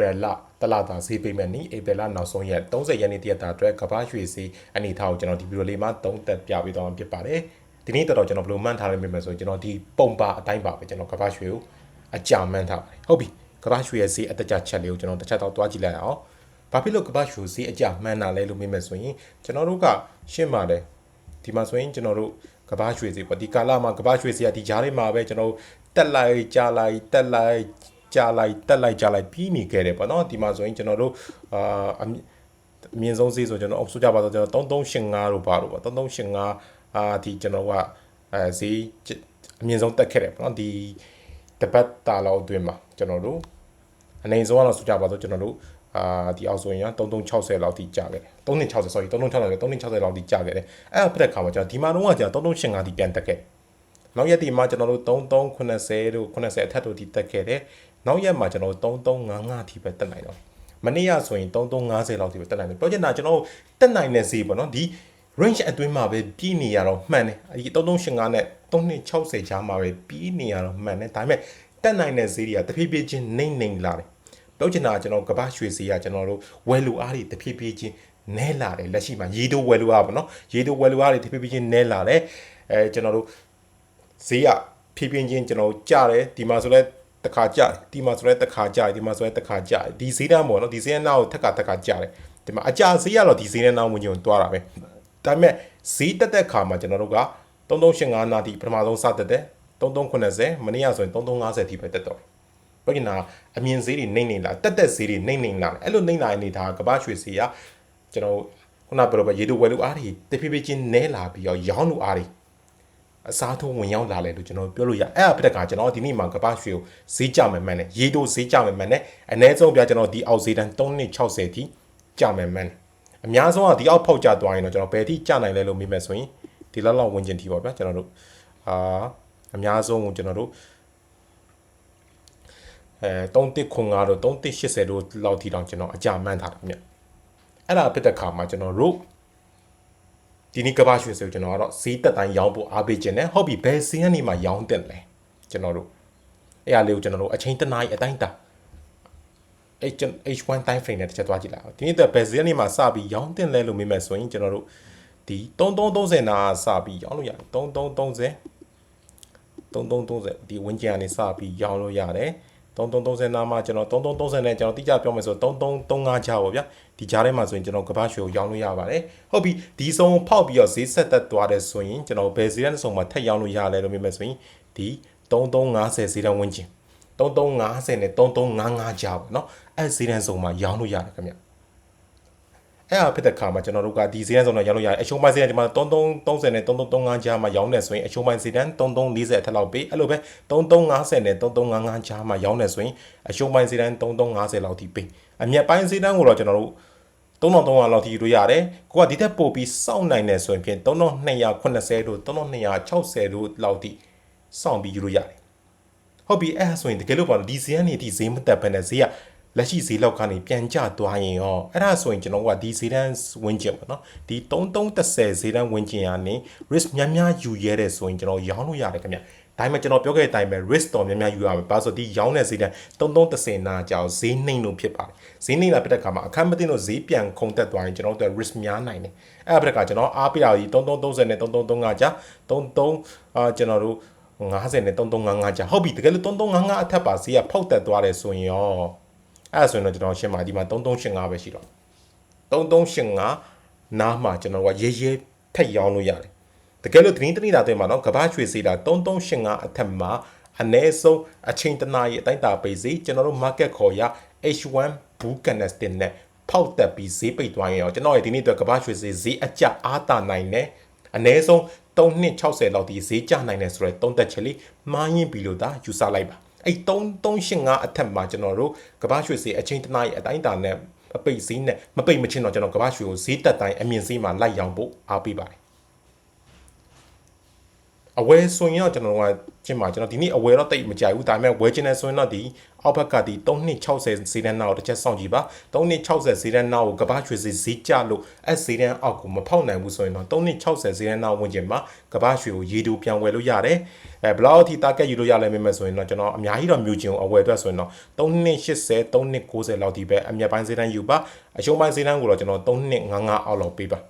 April လတလတာဈေးပိတ်မဲ့နီ April လနောက်ဆုံးရက်30ရက်နေ့တရက်တာအတွက်ကမ္ဘာရွှေဈေးအနေထားကိုကျွန်တော်ဒီဗီဒီယိုလေးမှာသုံးသပ်ပြပေးသွားမှာဖြစ်ပါတယ်ဒီနေ့တော်တော်ကျွန်တော်ဘယ်လိုမှန်းထားလိုက်မိမယ်ဆိုရင်ကျွန်တော်ဒီပုံပါအတိုင်းပါပဲကျွန်တော်ကမ္ဘာရွှေကိုအကြမှန်းထားပါတယ်ဟုတ်ပြီကမ္ဘာရွှေရဲ့ဈေးအတက်ကြချက်လေးကိုကျွန်တော်တစ်ချက်တော့တွားကြည့်လိုက်အောင်ဘာဖြစ်လို့ကမ္ဘာရွှေဈေးအကြမှန်းတာလဲလို့မိမယ်ဆိုရင်ကျွန်တော်တို့ကရှင်းပါတယ်ဒီမှာဆိုရင်ကျွန်တော်တို့ကဘာရွှေစီပေါ့ဒီကာလမှာကဘာရွှေစီကဒီကြားထဲမှာပဲကျွန်တော်တို့တက်လိုက်ကြားလိုက်တက်လိုက် ကြားလိုက်တက်လိုက်ကြားလိုက်ပြီးနေခဲ့တယ်ပေါ့နော်ဒီမှာဆိုရင်ကျွန်တော်တို့အာအမြအမြင့်ဆုံးဈေးဆိုကျွန်တော်အောက်ဆိုကြပါတော့ကျွန်တော်3385လို့ပါလို့ပေါ့3385အာဒီကျွန်တော်ကအဲဈေးအမြင့်ဆုံးတက်ခဲ့တယ်ပေါ့နော်ဒီတပတ်တာလောက်အတွင်းမှာကျွန်တော်တို့အနေဆုံးကတော့ဆိုကြပါတော့ကျွန်တော်တို့အာဒီအောက်ဆိုရင်3360လောက်ထိကြာခဲ့တယ်3360 sorry 3360 3360လောက်ထိကြာခဲ့တယ်အဲ့ဒါပြတဲ့ခါမှာကျွန်တော်ဒီမှာတော့ကကျွန်တော်3385ထိပြန်တက်ခဲ့နောက်ရက်ဒီမှာကျွန်တော်တို့3390တို့90အထက်တို့ထိတက်ခဲ့တယ် နောက်ရက်မှာကျွန်တော်တို့3355ထိပဲတက်နိုင်တော့မနေ့ကဆိုရင်3350လောက်ထိပဲတက်နိုင်တယ်ပြောချင်တာကျွန်တော်တက်နိုင်တဲ့ဈေးပေါ့နော်ဒီ range အတွင်းမှာပဲပြီးနေရတော့မှန်တယ်ဒီ3385နဲ့3260ကြားမှာပဲပြီးနေရတော့မှန်တယ်ဒါပေမဲ့တက်နိုင်တဲ့ဈေးတွေကတဖြည်းဖြည်းချင်းနှိမ့်နှိမ့်လာတယ်ပြောချင်တာကျွန်တော်ကပ္ပရွှေစီကကျွန်တော်တို့ဝယ်လူအားတွေတဖြည်းဖြည်းချင်းနဲလာတယ်လက်ရှိမှာရေတိုးဝယ်လူအားပေါ့နော်ရေတိုးဝယ်လူအားတွေတဖြည်းဖြည်းချင်းနဲလာတယ်အဲကျွန်တော်တို့ဈေးကဖြည်းဖြည်းချင်းကျွန်တော်ကြားတယ်ဒီမှာဆိုလဲ တခါကြားဒီမှာဆိုလဲတခါကြားဒီမှာဆိုလဲတခါကြားဒီဈေးတန်းပေါ့နော်ဒီဈေးတန်းနောက်ထက်ကထက်ကကြားတယ်ဒီမှာအကြဈေးကတော့ဒီဈေးတန်းနောက်ဝင်ကျုံတွားတာပဲဒါပေမဲ့ဈေးတက်တဲ့ခါမှာကျွန်တော်တို့က3385နာတီပထမဆုံးစတက်တယ်3390မနေ့ကဆိုရင်3350ထိပဲတက်တော့ပြောချင်တာအမြင်ဈေးတွေနှိမ့်နေလာတက်တက်ဈေးတွေနှိမ့်နေလာအဲ့လိုနှိမ့်လာတဲ့အနေထားကမ္ဘာရွှေဈေးကကျွန်တော်ခုနပြောတော့ရေတိုဝယ်လို့အားတွေတဖြည်းဖြည်းချင်းနဲလာပြီးတော့ရောင်းလို့အားတွေ အစားထိုးဝင်ရောက်လာတယ်လို့ကျွန်တော်ပြောလို့ရအဲ့အပြက်ကကျွန်တော်ဒီနေ့မှာကမ္ဘာရွှေကိုဈေးကြမယ်မှန်းတယ်ရေတိုဈေးကြမယ်မှန်းတယ်အနည်းဆုံးပြကျွန်တော်ဒီအောက်ဈေးတန်း360ထိကြမယ်မှန်းတယ်အများဆုံးကဒီအောက်ဖောက်ကြသွားရင်တော့ကျွန်တော်ဘယ်ထိကြနိုင်လဲလို့မေးမယ်ဆိုရင်ဒီလောက်လောက်ဝင်ကျင်ထိပါဗျာကျွန်တော်တို့အာအများဆုံးကိုကျွန်တော်တို့အဲ3195တို့3180တို့လောက်ထိတောင်ကျွန်တော်အကြမှန်းထားတာမြတ်အဲ့ဒါဖြစ်တဲ့ခါမှာကျွန်တော်တို့ ဒီနေ့ကဘာရွှေဆိုကျွန်တော်ကတော့ဈေးတက်တိုင်းရောင်းဖို့အားပေးခြင်းနဲ့ဟုတ်ပြီဘယ်ဈေးကနေမှရောင်းတက်လဲကျွန်တော်တို့အဲ့အလေးကိုကျွန်တော်တို့အချိန်တနားရီအတိုင်းတာ H H1 time frame နဲ့တစ်ချက်သွားကြည့်လိုက်အောင်ဒီနေ့တော့ဘယ်ဈေးကနေမှစပြီးရောင်းတင်လဲလို့မေးမယ်ဆိုရင်ကျွန်တော်တို့ဒီ3330နာစပြီးရောင်းလို့ရတယ်3330 3330ဒီဝင်းကျန်ကနေစပြီးရောင်းလို့ရတယ် 3330နာမှာကျွန်တော်3330နဲ့ကျွန်တော်တိကျပြောမယ်ဆို3335ချာပါဗျာဒီကြားထဲမှာဆိုရင်ကျွန်တော်ကဘာရွှေကိုရောင်းလို့ရပါတယ်ဟုတ်ပြီဒီဆုံးဖောက်ပြီးတော့ဈေးဆက်သက်သွားတယ်ဆိုရင်ကျွန်တော်ဘယ်ဈေးနဲ့ဆုံးမှာထက်ရောင်းလို့ရလဲလို့မြင်မယ်ဆိုရင်ဒီ3350ဈေးတန်းဝင်းကျင်3350နဲ့3355ချာပေါ့နော်အဲ့ဈေးတန်းဆုံးမှာရောင်းလို့ရတယ်ခင်ဗျ အဲ့အဖြစ်တဲ့ခါမှာကျွန်တော်တို့ကဒီဈေးတန်းဆုံးတော့ရောင်းလို့ရတယ်အရှုံးပိုင်းဈေးတန်းဒီမှာ3330နဲ့3335ကြားမှာရောင်းနေဆိုရင်အရှုံးပိုင်းဈေးတန်း3340အထက်လောက်ပေးအဲ့လိုပဲ3350နဲ့3355ကြားမှာရောင်းနေဆိုရင်အရှုံးပိုင်းဈေးတန်း3350လောက်ထိပေးအမြတ်ပိုင်းဈေးတန်းကိုတော့ကျွန်တော်တို့3300လောက်ထိယူလို့ရတယ်ကိုကဒီထက်ပိုပြီးစောင့်နိုင်တယ်ဆိုရင်ဖြင့်3280တို့3260တို့လောက်ထိစောင့်ပြီးယူလို့ရတယ်ဟုတ်ပြီအဲ့ဒါဆိုရင်တကယ်လို့ပါလို့ဒီဈေးကနေဒီဈေးမတက်ဘဲနဲ့ဈေးက လက်ရှိဈေးလောက်ကနေပြန်ကျသွားရင်ရောအဲ့ဒါဆိုရင်ကျွန်တော်ကဒီဈေးတန်းဝင်ကျင်ပါနော်ဒီ3330ဈေးတန်းဝင်ကျင်ရနေ risk များများယူရဲတဲ့ဆိုရင်ကျွန်တော်ရောင်းလို့ရတယ်ခင်ဗျဒါပေမဲ့ကျွန်တော်ပြောခဲ့တဲ့အတိုင်းပဲ risk တော်များများယူရမယ်။ဘာလို့ဒီရောင်းတဲ့ဈေးတန်း3330နာကြောင်ဈေးနှိမ့်လို့ဖြစ်ပါတယ်။ဈေးနှိမ့်လာပြတဲ့ခါမှာအခက်မသိလို့ဈေးပြန်ခုန်တက်သွားရင်ကျွန်တော်တို့ risk များနိုင်တယ်။အဲ့ဒါပြတဲ့ခါကျွန်တော်အားပေးတာကြီး3330နဲ့3335ကြာ33အာကျွန်တော်တို့50နဲ့3355ကြာဟုတ်ပြီတကယ်လို့3355အထက်ပါဈေးကဖောက်တက်သွားတယ်ဆိုရင်ရော အဲ့ဒါဆိုရင်တော့ကျွန်တော်ရှင်းပါဒီမှာ3385ပဲရှိတော့3385နားမှာကျွန်တော်ကရေးရေးထက်ရောင်းလို့ရတယ်တကယ်လို့သတင်းတနည်းတာတွေမှာနော်ကဘာရွှေစီတာ3385အထက်မှာအ ਨੇ ဆုံးအချိန်တနာရီအတိုင်းတာပေးစီကျွန်တော်တို့ market ခေါ်ရ H1 Bull Candlestick နဲ့ဖောက်တက်ပြီးဈေးပိတ်သွားရင်ရောကျွန်တော်ရဲ့ဒီနေ့အတွက်ကဘာရွှေစီဈေးအကျအားတာနိုင်တယ်အ ਨੇ ဆုံး3260လောက်ဒီဈေးကျနိုင်တယ်ဆိုတော့သုံးသက်ချက်လေးမှားရင်ပြီလို့ဒါယူဆလိုက်ပါ အဲ့3385အထက်မှာကျွန်တော်တို့ကဘာရွှေစီအချိန်တနာရီအတိုင်းတာနဲ့မပိတ်ဈေးနဲ့မပိတ်မချင်းတော့ကျွန်တော်ကဘာရွှေကိုဈေးတက်တိုင်းအမြင့်ဈေးမှာလိုက်ရောင်းဖို့အားပေးပါတယ် အဝယ်ဆိုရင်တော့ကျွန်တော်တို့ကကျင်းပါကျွန်တော်ဒီနေ့အဝယ်တော့တိတ်မကြိုက်ဘူးဒါပေမဲ့ဝယ်ချင်တယ်ဆိုရင်တော့ဒီအောက်ဘက်ကဒီ3260ဈေးတန်းနောက်တစ်ချက်စောင့်ကြည့်ပါ3260ဈေးတန်းနောက်ကိုကဘာရွှေဈေးဈေးကျလို့အဲ့ဈေးတန်းအောက်ကိုမဖောက်နိုင်ဘူးဆိုရင်တော့3260ဈေးတန်းနောက်ဝင်ကျင်မှာကဘာရွှေကိုရေတူပြန်ဝယ်လို့ရတယ်အဲဘယ်လောက်အထိ target ယူလို့ရလဲမင်းမဆိုရင်တော့ကျွန်တော်အများကြီးတော့မြူချင်အောင်အဝယ်အတွက်ဆိုရင်တော့3280 3290လောက်ဒီပဲအမြတ်ပိုင်းဈေးတန်းယူပါအရှုံးပိုင်းဈေးတန်းကိုတော့ကျွန်တော်3255အောက်လောက်ပေးပါ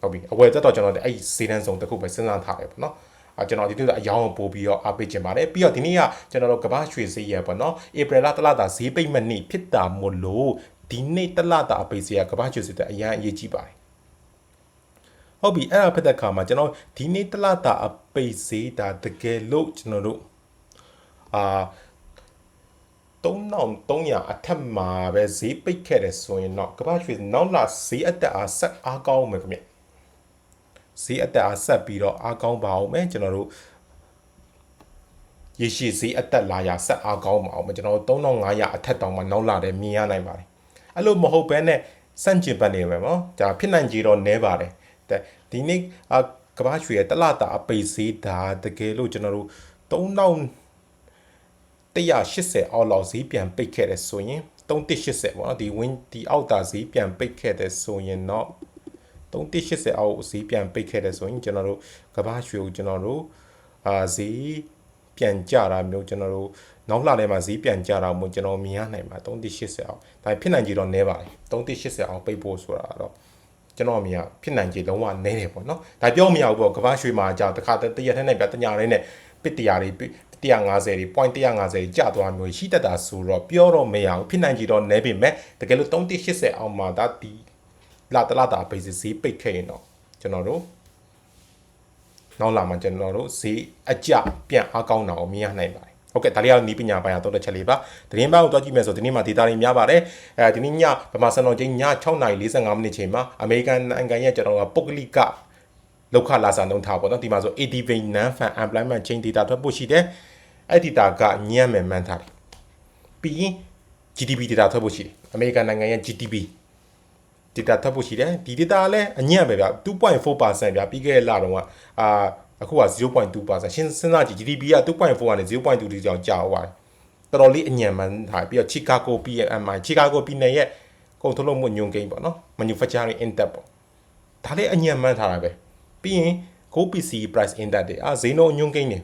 ဟုတ်ပြီအဝယ်သက်တော့ကျွန်တော်အဲ့ဒီဈေးတန်းဆောင်တစ်ခုပဲစဉ်းစားထားတယ်ပေါ့နော်အာကျွန်တော်ဒီနေ့အယောင်းကိုပို့ပြီးတော့အားပေးခြင်းပါတယ်ပြီးတော့ဒီနေ့ကကျွန်တော်တို့ကမ္ဘာရွှေဈေးရပေါ့နော်ဧပြီလတလတာဈေးပိတ်မဲ့နေ့ဖြစ်တာမို့လို့ဒီနေ့တလတာအပိတ်ဈေးကကမ္ဘာရွှေဈေးတဲ့အရန်အရေးကြီးပါတယ်ဟုတ်ပြီအဲ့ဒါဖြစ်တဲ့အခါမှာကျွန်တော်ဒီနေ့တလတာအပိတ်ဈေးဒါတကယ်လို့ကျွန်တော်တို့အာ3300အထက်မှာပဲဈေးပိတ်ခဲ့တယ်ဆိုရင်တော့ကမ္ဘာရွှေနောက်လာဈေးအတက်အားဆက်အားကောင်းမယ်ခင်ဗျ ဈေးအတက်အားဆက်ပြီးတော့အားကောင်းပါအောင်မယ်ကျွန်တော်တို့ရရှိဈေးအတက်လာရဆက်အားကောင်းပါအောင်မယ်ကျွန်တော်တို့3500အထက်တောင်မှနောက်လာတယ်မြင်ရနိုင်ပါတယ်အဲ့လိုမဟုတ်ဘဲနဲ့စန့်ကျင်ပတ်နေမယ်နော်ဒါဖြစ်နိုင်ကြတော့နဲပါတယ်တဲ့ဒီနေ့ကဘာရွှေရဲ့တလတာအပိတ်ဈေးဒါတကယ်လို့ကျွန်တော်တို့3000 180အောက်လောက်ဈေးပြန်ပိတ်ခဲ့တယ်ဆိုရင်3180ပေါ့နော်ဒီဝင်းဒီအောက်တာဈေးပြန်ပိတ်ခဲ့တယ်ဆိုရင်တော့ 3180အောက်ဈေးပြန်ပိတ်ခဲ့တယ်ဆိုရင်ကျွန်တော်တို့ကဘာရွှေကိုကျွန်တော်တို့အာဈေးပြန်ကြတာမျိုးကျွန်တော်တို့နောက်လှထဲမှာဈေးပြန်ကြတာမျိုးကျွန်တော်မြင်ရနိုင်ပါ3180အောက်ဒါဖြစ်နိုင်ကြတော့နဲပါတယ်3180အောက်ပိတ်ဖို့ဆိုတာတော့ကျွန်တော်အမြင်ဖြစ်နိုင်ကြလုံးဝနဲတယ်ပေါ့နော်ဒါပြောမရဘူးပေါ့ကဘာရွှေမှာကြောက်တခါတရထက်နဲ့ပြတညာလေးနဲ့ပစ်တရားတွေ150တွေ point 150တွေကျသွားမျိုးရှိတတ်တာဆိုတော့ပြောတော့မရဘူးဖြစ်နိုင်ကြတော့နဲပေမဲ့တကယ်လို့3180အောင်မှာဒါဒီ လာတလာတာပိတ်ဈေးပိတ်ခဲ့ရင်တော့ကျွန်တော်တို့နောက်လာမှာကျွန်တော်တို့ဈေးအကျပြန်အားကောင်းတာကိုမြင်ရနိုင်ပါတယ်ဟုတ်ကဲ့ဒါလေးကတော့နီးပညာပိုင်းတော့တစ်ချက်လေးပါသတင်းပိုင်းကိုတွားကြည့်မယ်ဆိုဒီနေ့မှာဒေတာတွေများပါတယ်အဲဒီနေ့ညဗမာစံတော်ချိန်ည6:45မိနစ်ချိန်မှာအမေရိကန်နိုင်ငံရဲ့ကျွန်တော်ကပုဂ္ဂလိကလောက်ခလာစာနှုန်းထားပေါ့နော်ဒီမှာဆို ADV non fan employment chain data ထွက်ဖို့ရှိတယ်အဲ့ဒီ data ကညံ့မယ်မှန်းထားတယ်ပြီးရင် GDP data ထွက်ဖို့ရှိတယ်အမေရိကန်နိုင်ငံရဲ့ GDP data ထွက်ဖို့ရှိတယ်ဒီ data ကလည်းအညံ့ပဲဗျ2.4%ဗျပြီးခဲ့တဲ့လတုန်းကအာအခုက0.2%ရှင်းစဉ်းစားကြည့် GDP က2.4ကနေ0.2တိကျောင်းကြာသွားတယ်တော်တော်လေးအညံ့မှန်းထားပြီးတော့ Chicago PMI Chicago ပြည်နယ်ရဲ့ကုန်ထုတ်လုပ်မှုညွန်ကိန်းပေါ့နော် manufacturing index ပေါ့ဒါလည်းအညံ့မှန်းထားတာပဲပြီးရင် Go PC price index တွေအာဈေးနှုန်းညွန်ကိန်းတွေ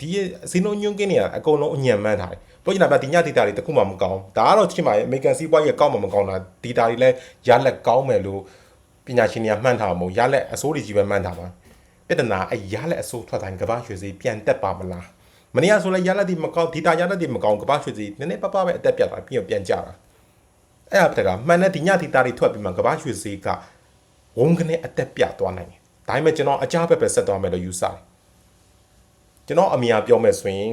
ဒီဈေးနှုန်းညွန်ကိန်းတွေကအကုန်လုံးအညံ့မှန်းထားတယ် ပြောချင်တာကဒီည data တွေတခုမှမကောင်းဒါကတော့ချင်းပါရဲ့ American စီးပွားရေးကောင်းမှမကောင်းတာ data တွေလည်းရလက်ကောင်းမယ်လို့ပညာရှင်တွေကမှန်းထားမှာမဟုတ်ရလက်အစိုးရကြီးပဲမှန်းထားမှာပြဿနာအရလက်အစိုးထွက်တိုင်းကမ္ဘာရွှေစီပြန်တက်ပါမလားမနေ့ကဆိုလဲရလက်ဒီမကောင်း data ရလက်ဒီမကောင်းကမ္ဘာရွှေစီနည်းနည်းပပပဲအတက်ပြတ်တာပြီးတော့ပြန်ကြတာအဲ့ဒါတကမှန်တဲ့ဒီည data တွေထွက်ပြီးမှကမ္ဘာရွှေစီကဝုန်းကနေအတက်ပြတ်သွားနိုင်တယ်ဒါပေမဲ့ကျွန်တော်အကြဘက်ပဲဆက်သွားမယ်လို့ယူဆတယ်ကျွန်တော်အမြင်အပြောမယ်ဆိုရင်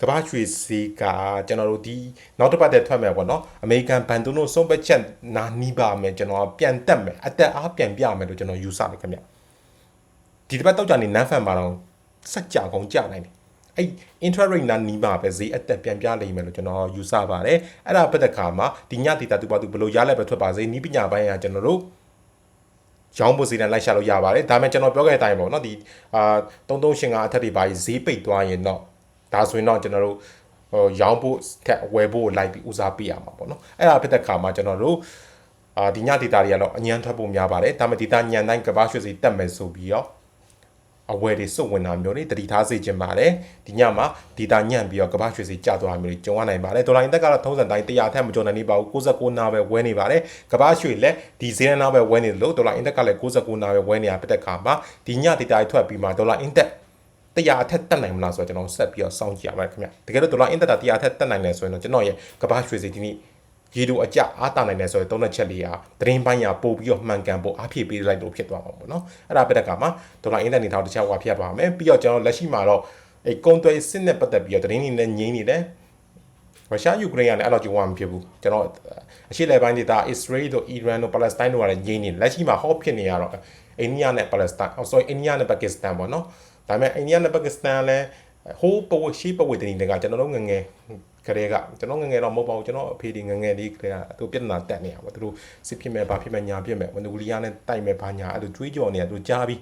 ကမ္ဘာရွှေစီကကျွန်တော်တို့ဒီနောက်တစ်ပတ်တည်းထွက်မယ်ပေါ့နော်အမေရိကန်ဘန်တုံတို့ဆုံးပက်ချက်နာနီးပါမယ်ကျွန်တော်ပြန်တက်မယ်အတက်အားပြန်ပြမယ်လို့ကျွန်တော်ယူဆတယ်ခင်ဗျဒီတစ်ပတ်တောက်ကြနေနန်းဖန်ပါတော့စက်ကြကုန်ကြနိုင်တယ်အဲ့ interest rate နာနီးပါပဲဈေးအတက်ပြန်ပြလိမ့်မယ်လို့ကျွန်တော်ယူဆပါတယ်အဲ့ဒါပတ်သက်ခါမှာဒီညဒေတာတူပါတူဘယ်လိုရလဲပဲထွက်ပါစေနီးပညာပိုင်းကကျွန်တော်တို့ရောင်းဖို့စီတန်လိုက်ရှာလို့ရပါတယ်ဒါပေမဲ့ကျွန်တော်ပြောခဲ့တဲ့အတိုင်းပေါ့နော်ဒီအာ3385အထက်တွေပါဈေးပိတ်သွားရင်တော့ ဒါဆိုရင်တော့ကျွန်တော်တို့ဟိုရောင်းဖို့ထက်ဝယ်ဖို့လိုက်ပြီးဦးစားပေးရမှာပေါ့နော်အဲ့ဒါဖြစ်တဲ့ခါမှာကျွန်တော်တို့အာဒီညဒေတာတွေကတော့အញ្ញမ်းထွက်ဖို့များပါတယ်ဒါပေမဲ့ဒေတာညံတိုင်းကဘာရွှေစီတက်မယ်ဆိုပြီးတော့အဝယ်တွေစုပ်ဝင်တာမျိုးတွေတတိထားစေချင်ပါတယ်ဒီညမှာဒေတာညံ့ပြီးတော့ကဘာရွှေစီကျသွားမျိုးတွေကြုံရနိုင်ပါတယ်ဒေါ်လာအင်တက်ကတော့ထုံးစံတိုင်း100ထက်မကျော်နိုင်နေပါဘူး69နာပဲဝဲနေပါတယ်ကဘာရွှေလည်းဒီဈေးနှာပဲဝဲနေတယ်လို့ဒေါ်လာအင်တက်ကလည်း69နာပဲဝဲနေတာဖြစ်တဲ့ခါမှာဒီညဒေတာတွေထွက်ပြီးမှဒေါ်လာအင်တက် တရားအထက်တက်နိုင်မလားဆိုတော့ကျွန်တော်ဆက်ပြီးတော့စောင့်ကြည့်ရမယ်ခင်ဗျတကယ်လို့ဒေါ်လာအင်တက်တာတရားအထက်တက်နိုင်တယ်ဆိုရင်တော့ကျွန်တော်ရဲ့ကဘာရွှေစီဒီနေ့ရေတို့အကြအားတာနိုင်တယ်ဆိုရင်သုံးတဲ့ချက်လေးဟာသတင်းပိုင်းရာပို့ပြီးတော့မှန်ကန်ဖို့အားဖြည့်ပေးလိုက်လို့ဖြစ်သွားမှာပေါ့နော်အဲ့ဒါပြတဲ့ကမှာဒေါ်လာအင်တာနေထောင်တစ်ချက်ဟောဖြစ်သွားမယ်ပြီးတော့ကျွန်တော်လက်ရှိမှာတော့အဲကုန်းသွယ်စစ်နဲ့ပတ်သက်ပြီးတော့သတင်းတွေနဲ့ငြင်းနေတယ်ရုရှားယူကရိန်းကလည်းအဲ့လိုကြုံရမှာဖြစ်ဘူးကျွန်တော်အရှေ့လယ်ပိုင်းဒေသအစ္စရေးတို့အီရန်တို့ပါလက်စတိုင်းတို့ကလည်းငြင်းနေလက်ရှိမှာဟောဖြစ်နေရတော့အိန္ဒိယနဲ့ပါလက်စတိုင်း sorry အိန္ဒိယနဲ့ပါကစ္စတန်ပေါ့နော် ဒါပေမဲ့အိန္ဒိယနဲ့ပါကစ္စတန်လည်းဟိုးပဝရှိပဝေတနီတွေကကျွန်တော်တို့ငငယ်ကလေးကကျွန်တော်ငငယ်တော့မဟုတ်ပါဘူးကျွန်တော်အဖေဒီငငယ်လေးကလေးကသူပြဿနာတက်နေရပါသူတို့စစ်ဖြစ်မဲ့ဘာဖြစ်မဲ့ညာဖြစ်မဲ့မနူလီယာနဲ့တိုက်မဲ့ဘာညာအဲ့လိုတွေးကြော်နေတာသူကြားပြီး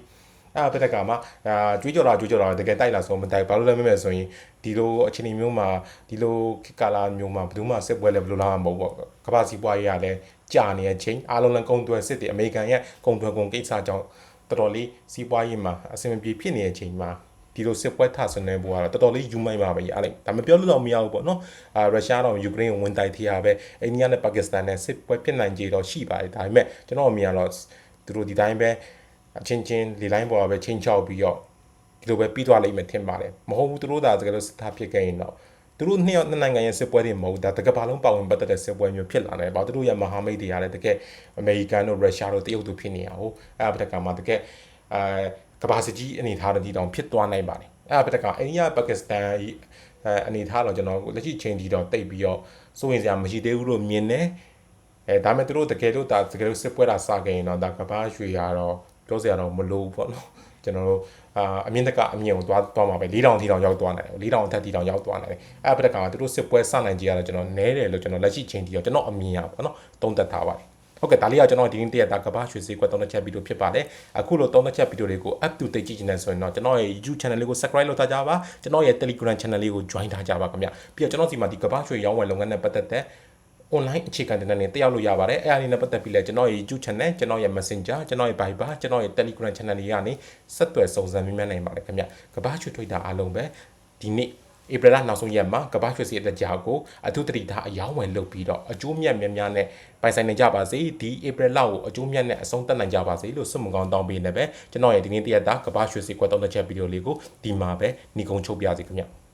အဲ့ဒါတစ်ခါမှအာကြွေးကြော်တာကြွေးကြော်တာတကယ်တိုက်လာဆိုမတိုက်ဘာလို့လဲမမဲဆိုရင်ဒီလိုအခြေအနေမျိုးမှာဒီလိုခေတ်ကာလမျိုးမှာဘယ်သူမှစစ်ပွဲလည်းဘယ်လိုလာမှာမဟုတ်ပေါ့ကမ္ဘာစီးပွားရေးကလည်းကြာနေတဲ့ချိန်အားလုံးလည်းကုန်သွယ်စစ်တွေအမေရိကန်ရဲ့ကုန်သွယ်ကုန်ကိစ္စကြောင့် တော်တော်လေးစီးပွားရေးမှာအဆင်မပြေဖြစ်နေတဲ့ချိန်မှာဒီလိုစစ်ပွဲထဆနေဖို့ကတော့တော်တော်လေးယူမိုက်ပါပဲအားလိုက်ဒါမပြောလို့တော့မရဘူးပေါ့နော်အာရုရှားတော့ယူကရိန်းကိုဝင်တိုက်ထရပဲအိန္ဒိယနဲ့ပါကစ္စတန်နဲ့စစ်ပွဲဖြစ်နိုင်ကြတော့ရှိပါတယ်ဒါပေမဲ့ကျွန်တော်အမြင်ကတော့သူတို့ဒီတိုင်းပဲအချင်းချင်းလေလိုင်းပေါ်ပဲချင်းချောက်ပြီးတော့ဒီလိုပဲပြီးသွားလိမ့်မယ်ထင်ပါတယ်မဟုတ်ဘူးသူတို့သာတကယ်လို့စစ်သားဖြစ်ခဲ့ရင်တော့ သူတို့နှစ်ယောက်နှစ်နိုင်ငံရဲ့စစ်ပွဲတွေမဟုတ်ဒါတကယ်ဘာလုံးပါဝင်ပတ်သက်တဲ့စစ်ပွဲမျိုးဖြစ်လာတယ်။ဘာသူတို့ရဲ့မဟာမိတ်တွေကလည်းတကယ်အမေရိကန်တို့ရုရှားတို့တရုတ်တို့ဖြစ်နေရဟုတ်အဲ့ဒါတကယ်မှာတကယ်အဲကဘာစကြီးအနေထားတဲ့ဒီတောင်ဖြစ်သွားနိုင်ပါတယ်။အဲ့ဒါတကယ်အိန္ဒိယပါကစ္စတန်အဲအနေထားတော့ကျွန်တော်လက်ရှိချိန်ဒီတော့တိတ်ပြီးတော့စိုးရင်စရာမရှိသေးဘူးလို့မြင်တယ်။အဲဒါမဲ့သူတို့တကယ်လို့ဒါတကယ်လို့စစ်ပွဲတာစခဲ့ရင်တော့ဒါကဘာရွှေရတော့ပြောစရာတော့မလိုဘူးပေါ့နော်။ကျွန်တော်တို့ အာအမြင့်တကအမြင့်ကိုသွားသွားမှာပဲ4000တီတောင်ရောက်သွားနိုင်တယ်4000အထက်တီတောင်ရောက်သွားနိုင်တယ်အဲ့ဒါပြက်ကသူတို့စစ်ပွဲစနိုင်ကြရတော့ကျွန်တော်နဲတယ်လို့ကျွန်တော်လက်ရှိချိန်တီတော့ကျွန်တော်အမြင်ရပါတော့တုံးသက်ထားပါတယ်ဟုတ်ကဲ့ဒါလေးကကျွန်တော်ဒီနေ့တရက်တာကဘာရွှေစည်းကွက်သုံးချက်ဗီဒီယိုဖြစ်ပါတယ်အခုလိုသုံးချက်ဗီဒီယိုတွေကို up to date ကြည့်ချင်တယ်ဆိုရင်တော့ကျွန်တော်ရဲ့ YouTube channel လေးကို subscribe လုပ်ထားကြပါကျွန်တော်ရဲ့ Telegram channel လေးကို join ထားကြပါခင်ဗျပြီးတော့ကျွန်တော်စီမှာဒီကဘာရွှေရောင်းဝယ်လုပ်ငန်းနဲ့ပတ်သက်တဲ့ online အခြေခံတဲ့နဲ့တက်ရောက်လို့ရပါတယ်အဲ့အရာလေးနဲ့ပတ်သက်ပြီးလဲကျွန်တော်ရဲ့ YouTube channel ကျွန်တော်ရဲ့ Messenger ကျွန်တော်ရဲ့ Viber ကျွန်တော်ရဲ့ Telegram channel တွေကနေဆက်သွယ်စုံစမ်းမြင်မြန်းနိုင်ပါတယ်ခင်ဗျကဘာရွှေ Twitter အားလုံးပဲဒီနေ့ဧပြီလနောက်ဆုံးရက်မှာကမ္ဘာရွှေစီအတက်ကြာကိုအထူးတတိထားအယောင်းဝယ်လုပ်ပြီးတော့အကျိုးမြတ်များများနဲ့ပိုင်ဆိုင်နိုင်ကြပါစေဒီဧပြီလကိုအကျိုးမြတ်နဲ့အဆုံးသတ်နိုင်ကြပါစေလို့ဆုမကောင်းတောင်းပေးနေပဲကျွန်တော်ရဲ့ဒီနေ့တရက်တာကမ္ဘာရွှေစီကွက်သုံးတဲ့ချက်ဗီဒီယိုလေးကိုဒီမှာပဲညီကုံချုပ်ပြစီခင်ဗျ